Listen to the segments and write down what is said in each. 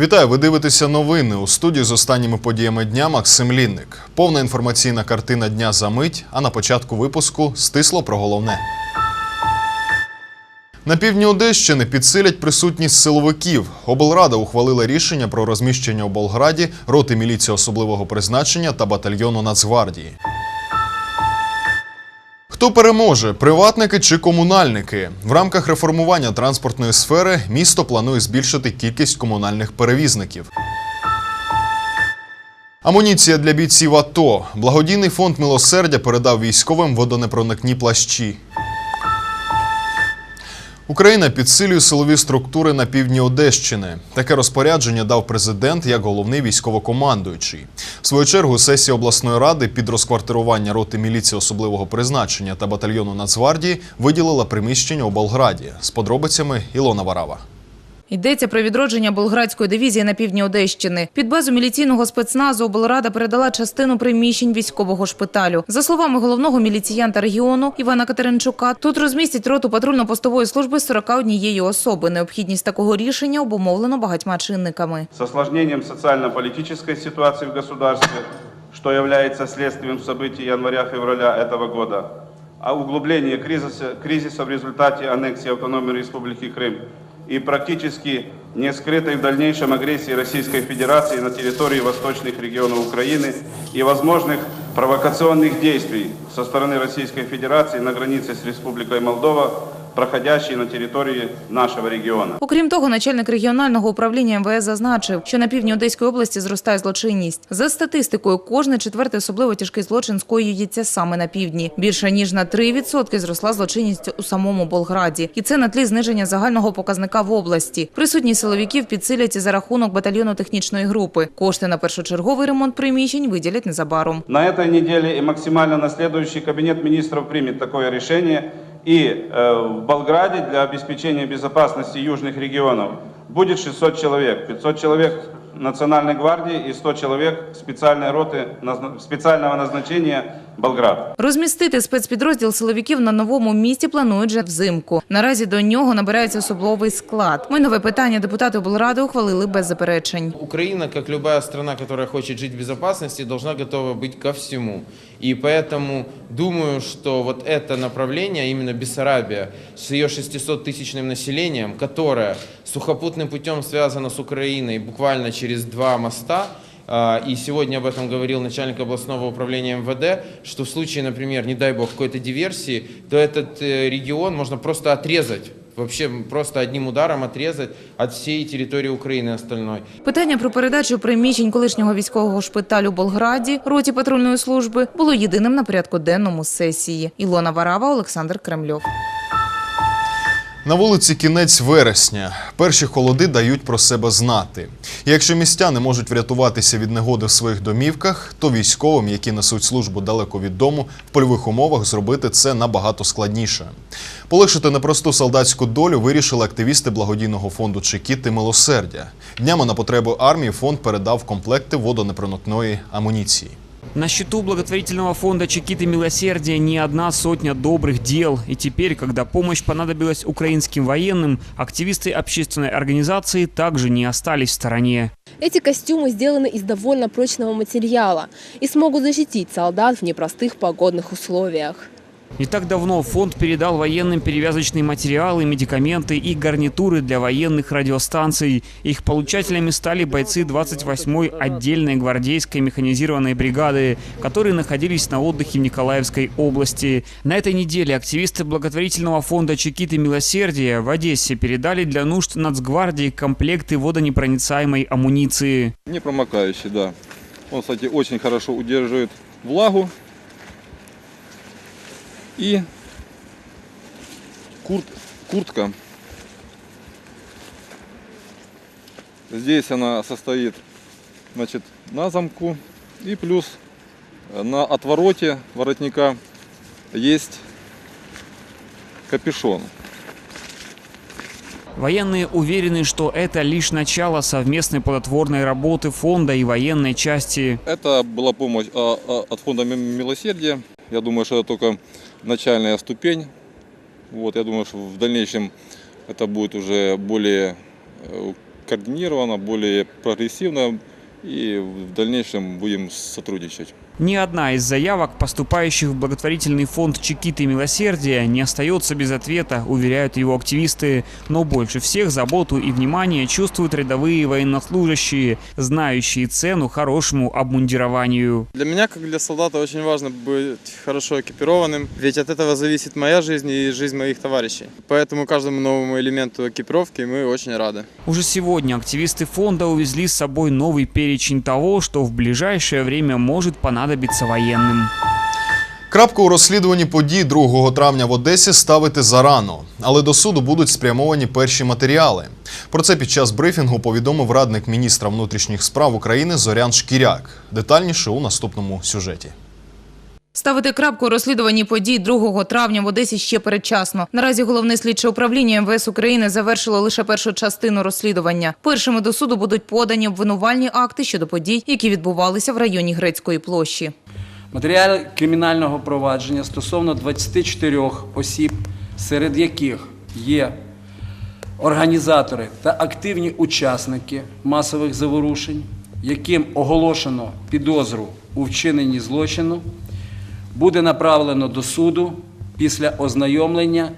Вітаю, ви дивитеся новини у студії з останніми подіями дня Максим Лінник. Повна інформаційна картина дня за мить, а на початку випуску стисло про головне. На півдні Одещини підсилять присутність силовиків. Облрада ухвалила рішення про розміщення у Болграді роти міліції особливого призначення та батальйону Нацгвардії. Хто переможе, приватники чи комунальники? В рамках реформування транспортної сфери місто планує збільшити кількість комунальних перевізників. Амуніція для бійців АТО. Благодійний фонд милосердя передав військовим водонепроникні плащі. Україна підсилює силові структури на півдні Одещини. Таке розпорядження дав президент як головний військовокомандуючий. В свою чергу сесія обласної ради під розквартирування роти міліції особливого призначення та батальйону Нацгвардії виділила приміщення у Болграді. З подробицями Ілона Варава. Йдеться про відродження Болградської дивізії на півдні Одещини. Під базу міліційного спецназу облрада передала частину приміщень військового шпиталю. За словами головного міліціянта регіону Івана Катеринчука, тут розмістять роту патрульно-постової служби з 41 особи. Необхідність такого рішення обумовлено багатьма чинниками. с осложнением социально-политической ситуации в государстве, что является следствием событий января-февраля этого года, а углубление кризиса, кризиса в результате аннексии автономной республики Крым и практически не скрытой в дальнейшем агрессии Российской Федерации на территории восточных регионов Украины и возможных провокационных действий со стороны Российской Федерации на границе с Республикой Молдова, проходящей на территории нашего региона. Окрім того, начальник регіонального управління МВС зазначив, що на півдні Одеської області зростає злочинність. За статистикою, кожний четвертий особливо тяжкий злочин скоюється саме на півдні. Більше ніж на 3% зросла злочинність у самому Болграді, і це на тлі зниження загального показника в області. Присутність силовиків підсилять і за рахунок батальйону технічної групи. Кошти на першочерговий ремонт приміщень виділять незабаром. На этой неделе и максимально на следующий Кабинет министров примет такое решение И э, в Болграде для обеспечения безопасности южных регионов будет 600 человек. 500 человек Национальной гвардии и 100 человек специальной роты назна- специального назначения Болград. Розмістити спецпідрозділ силовиків на новому місці планують вже взимку. Наразі до нього набирається особливий склад. Майнове питання депутати облради ухвалили без заперечень. Украина, как любая страна, которая хочет жить в безопасности, должна готова быть ко всему. И поэтому думаю, что вот это направление, именно Бессарабия, с ее 600-тысячным населением, которое сухопутным путем связано с Украиной буквально через два моста, а, и сегодня об этом говорил начальник областного управления МВД, что в случае, например, не дай бог, какой-то диверсии, то этот э, регион можно просто отрезать вообще просто одним ударом отрезать от всей территории Украины остальной. Питання про передачу приміщень колишнього військового шпиталю Болграді роті патрульної служби було єдиним на порядку денному сесії. Ілона Варава, Олександр Кремльов. На вулиці кінець вересня. Перші холоди дають про себе знати. І якщо містяни можуть врятуватися від негоди в своїх домівках, то військовим, які несуть службу далеко від дому, в польових умовах зробити це набагато складніше. Полегшити непросту солдатську долю вирішили активісти благодійного фонду Чекіти Милосердя. Днями на потребу армії фонд передав комплекти водонепроникної амуніції. На счету благотворительного фонда «Чекиты милосердия» не одна сотня добрых дел. И теперь, когда помощь понадобилась украинским военным, активисты общественной организации также не остались в стороне. Эти костюмы сделаны из довольно прочного материала и смогут защитить солдат в непростых погодных условиях. Не так давно фонд передал военным перевязочные материалы, медикаменты и гарнитуры для военных радиостанций. Их получателями стали бойцы 28-й отдельной гвардейской механизированной бригады, которые находились на отдыхе в Николаевской области. На этой неделе активисты благотворительного фонда «Чекиты милосердия» в Одессе передали для нужд Нацгвардии комплекты водонепроницаемой амуниции. Не промокающий, да. Он, кстати, очень хорошо удерживает влагу. И курт, куртка. Здесь она состоит значит, на замку. И плюс на отвороте воротника есть капюшон. Военные уверены, что это лишь начало совместной плодотворной работы фонда и военной части. Это была помощь а, а, от фонда Ми- милосердия. Я думаю, что это только начальная ступень. Вот, я думаю, что в дальнейшем это будет уже более э, координировано, более прогрессивно, и в дальнейшем будем сотрудничать. Ни одна из заявок, поступающих в благотворительный фонд «Чекиты милосердия», не остается без ответа, уверяют его активисты. Но больше всех заботу и внимание чувствуют рядовые военнослужащие, знающие цену хорошему обмундированию. Для меня, как для солдата, очень важно быть хорошо экипированным, ведь от этого зависит моя жизнь и жизнь моих товарищей. Поэтому каждому новому элементу экипировки мы очень рады. Уже сегодня активисты фонда увезли с собой новый перечень того, что в ближайшее время может понадобиться военным. Крапку у розслідуванні подій 2 травня в Одесі ставити зарано, але до суду будуть спрямовані перші матеріали. Про це під час брифінгу повідомив радник міністра внутрішніх справ України Зорян Шкіряк. Детальніше у наступному сюжеті. Ставити крапку розслідуванні подій 2 травня в Одесі ще передчасно. Наразі головне слідче управління МВС України завершило лише першу частину розслідування. Першими до суду будуть подані обвинувальні акти щодо подій, які відбувалися в районі Грецької площі. Матеріали кримінального провадження стосовно 24 осіб, серед яких є організатори та активні учасники масових заворушень, яким оголошено підозру у вчиненні злочину, буде направлено до суду після ознайомлення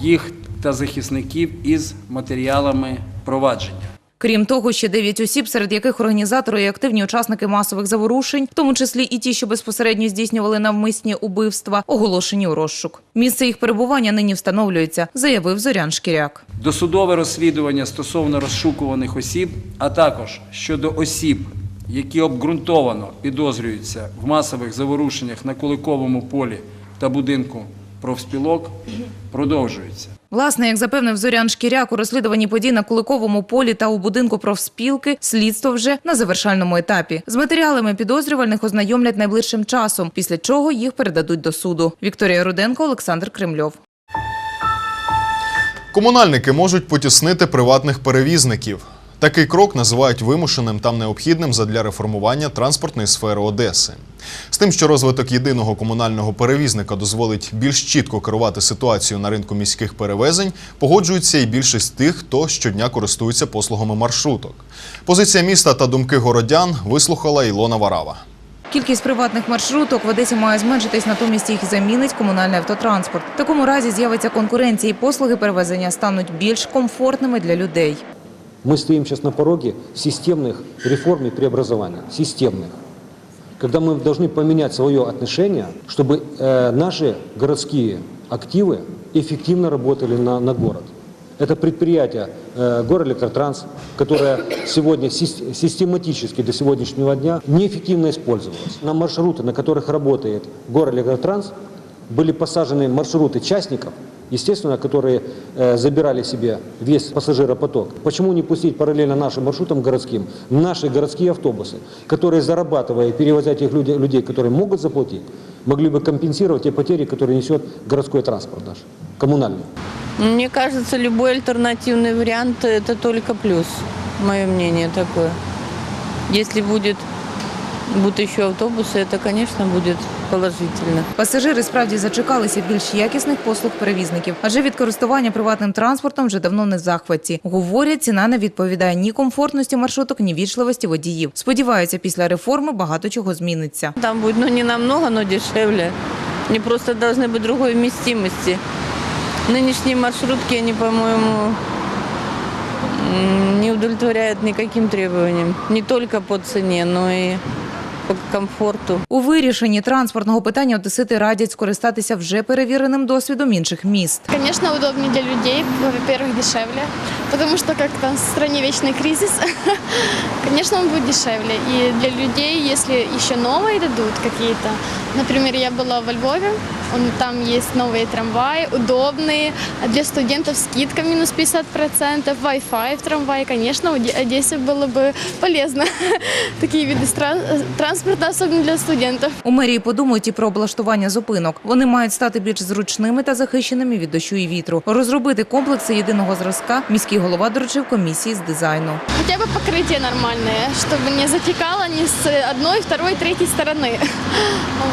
їх та захисників із матеріалами провадження. Крім того, ще дев'ять осіб, серед яких організатори і активні учасники масових заворушень, в тому числі і ті, що безпосередньо здійснювали навмисні убивства, оголошені у розшук. Місце їх перебування нині встановлюється, заявив Зорян Шкіряк. Досудове розслідування стосовно розшукуваних осіб, а також щодо осіб, які обґрунтовано підозрюються в масових заворушеннях на Куликовому полі та будинку профспілок, продовжується. Власне, як запевнив Зорян Шкіряк, у розслідуванні подій на Куликовому полі та у будинку профспілки слідство вже на завершальному етапі. З матеріалами підозрювальних ознайомлять найближчим часом, після чого їх передадуть до суду. Вікторія Руденко, Олександр Кремльов. Комунальники можуть потіснити приватних перевізників. Такий крок називають вимушеним та необхідним задля реформування транспортної сфери Одеси. З тим, що розвиток єдиного комунального перевізника дозволить більш чітко керувати ситуацією на ринку міських перевезень, погоджується і більшість тих, хто щодня користується послугами маршруток. Позиція міста та думки городян вислухала Ілона Варава. Кількість приватних маршруток в Одесі має зменшитись, натомість їх замінить комунальний автотранспорт. В такому разі з'явиться конкуренція і послуги перевезення стануть більш комфортними для людей. Мы стоим сейчас на пороге системных реформ и преобразований. Системных. Когда мы должны поменять свое отношение, чтобы э, наши городские активы эффективно работали на, на город. Это предприятие э, Горэлектротранс, которое сегодня сис- систематически до сегодняшнего дня неэффективно использовалось. На маршруты, на которых работает Горэлектротранс, были посажены маршруты частников, естественно, которые э, забирали себе весь пассажиропоток. Почему не пустить параллельно нашим маршрутам городским наши городские автобусы, которые, зарабатывая и перевозя этих людей, людей, которые могут заплатить, могли бы компенсировать те потери, которые несет городской транспорт наш, коммунальный. Мне кажется, любой альтернативный вариант – это только плюс. Мое мнение такое. Если будет, будут еще автобусы, это, конечно, будет положительно. Пасажири справді зачекалися більш якісних послуг перевізників, адже від користування приватним транспортом вже давно не в захваті. Говорять, ціна не відповідає ні комфортності маршруток, ні вічливості водіїв. Сподіваються, після реформи багато чого зміниться. Там будет, ну, не намного, но дешевле. Они просто должны быть другой вместимости. Нынешние маршрутки, они, по-моему, м, не удовлетворяют никаким требованиям. Не только по цене, но и по комфорту. У вирішенні транспортного питання одесити радять скористатися вже перевіреним досвідом інших міст. Звісно, удобні для людей, по-перше, дешевле, потому что как-то в стране вечный кризис. Конечно, он будет дешевле. И для людей, если еще новые дадут какие-то, например, я была во Львове, он, там есть новые трамваи, удобные, а для студентов скидка минус 50%, Wi-Fi в трамвае, конечно, Оде- Одессе было бы полезно такие виды стра- транспорта, особенно для студентов. У мерії подумають і про облаштування зупинок. Вони мають стати більш зручними та захищеними від дощу і вітру. Розробити комплекси єдиного зразка міські голова доручив комісії з дизайну. Хотя бы покрытие нормальное, чтобы не затекало ни с одной, второй, третьей стороны.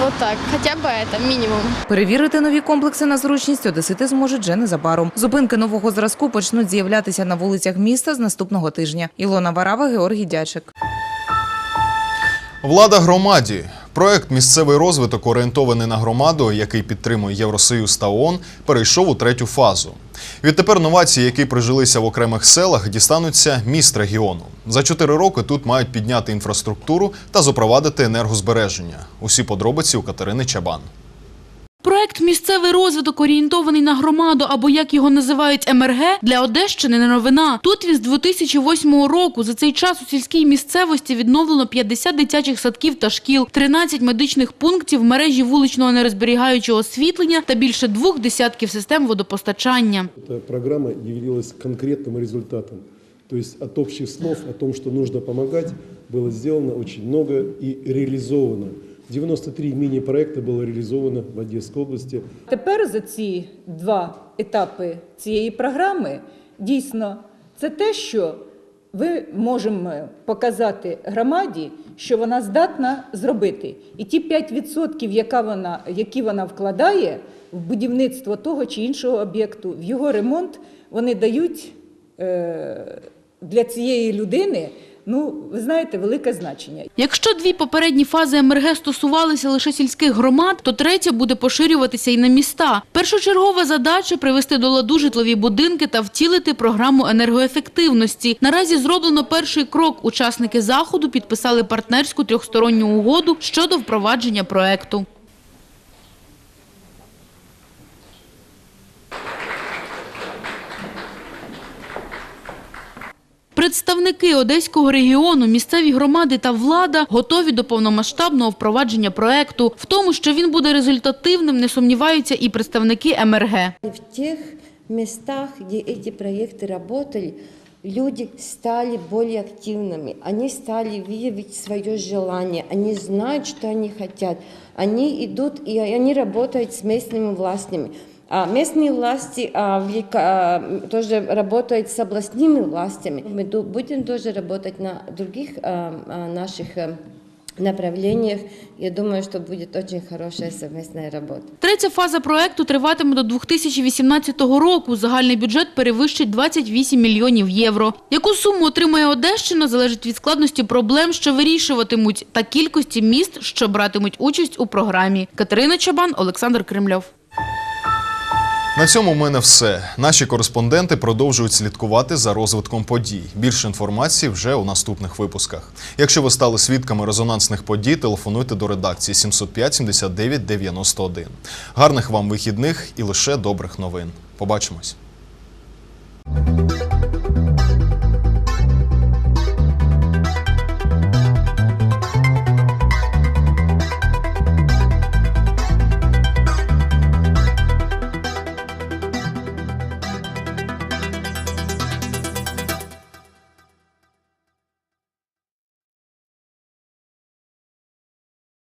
Вот так. Хотя бы это минимум. Перевірити нові комплекси на зручність одесити зможуть вже незабаром. Зупинки нового зразку почнуть з'являтися на вулицях міста з наступного тижня. Ілона Варава, Георгій Дячик. Влада громаді. Проект Місцевий розвиток, орієнтований на громаду, який підтримує Євросоюз та ООН, перейшов у третю фазу. Відтепер новації, які прижилися в окремих селах, дістануться міст регіону. За чотири роки тут мають підняти інфраструктуру та запровадити енергозбереження. Усі подробиці у Катерини Чабан. Проект «Місцевий розвиток орієнтований на громаду» або як його називають МРГ для Одещини не новина. Тут він з 2008 року. За цей час у сільській місцевості відновлено 50 дитячих садків та шкіл, 13 медичних пунктів, мережі вуличного нерозберігаючого освітлення та більше двох десятків систем водопостачання. Эта программа явилась конкретным результатом. То есть от общих слов о том, что нужно помогать, было сделано очень много и реализовано. 93 мини-проекта было реализовано в Одесской области. Тепер за ці два етапи цієї програми дійсно це те, що ви можемо показати громаді, що вона здатна зробити. І ті 5%, яка вона, які вона вкладає в будівництво того чи іншого об'єкту, в його ремонт, вони дають е, для цієї людини, ну, ви знаєте, велике значення. Якщо дві попередні фази МРГ стосувалися лише сільських громад, то третя буде поширюватися і на міста. Першочергова задача – привести до ладу житлові будинки та втілити програму енергоефективності. Наразі зроблено перший крок. Учасники заходу підписали партнерську трьохсторонню угоду щодо впровадження проекту. Представники Одеського регіону, місцеві громади та влада готові до повномасштабного впровадження проекту. В тому, що він буде результативним, не сумніваються і представники МРГ. В тех местах, где эти проекты работали, люди стали более активными, они стали выявить свое желание, они знают, что они хотят, они идут и они работают с местными властями. А местные власти а, влика- а, тоже работают с областными властями. Мы ду- будем тоже работать на других а, а, наших а, направлениях. Я думаю, что будет очень хорошая совместная работа. Третя фаза проекту триватиме до 2018 року. Загальний бюджет перевищить 28 мільйонів євро. Яку суму отримає Одещина, залежить від складності проблем, що вирішуватимуть, та кількості міст, що братимуть участь у програмі. Катерина Чабан, Олександр Кремльов. На цьому в мене все. Наші кореспонденти продовжують слідкувати за розвитком подій. Більше інформації вже у наступних випусках. Якщо ви стали свідками резонансних подій, телефонуйте до редакції 705 79 91. Гарних вам вихідних і лише добрих новин. Побачимось.